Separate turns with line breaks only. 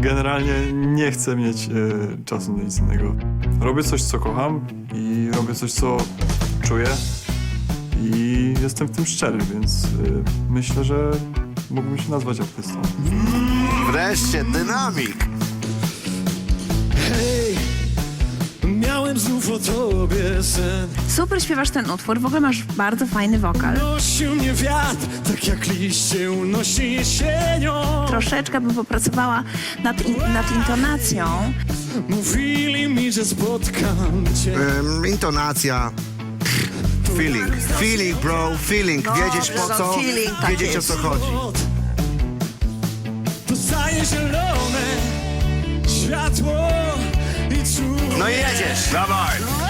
Generalnie nie chcę mieć e, czasu na nic innego. Robię coś, co kocham i robię coś, co czuję i jestem w tym szczery, więc e, myślę, że mógłbym się nazwać artystą.
Wreszcie dynamik.
O tobie sen.
Super śpiewasz ten utwór, w ogóle masz bardzo fajny wokal.
Nosił mnie wiatr, tak jak liście unosi jesienią.
Troszeczkę bym popracowała nad, in, nad intonacją.
Mówili mi, że spotkam cię.
Ym, intonacja. Feeling. Feeling, bro, feeling. Wiedzieć po co,
feeling, tak
wiedzieć o
jest.
co chodzi.
Dostaje zielone światło i czuję.
No i jedziesz. Dawaj.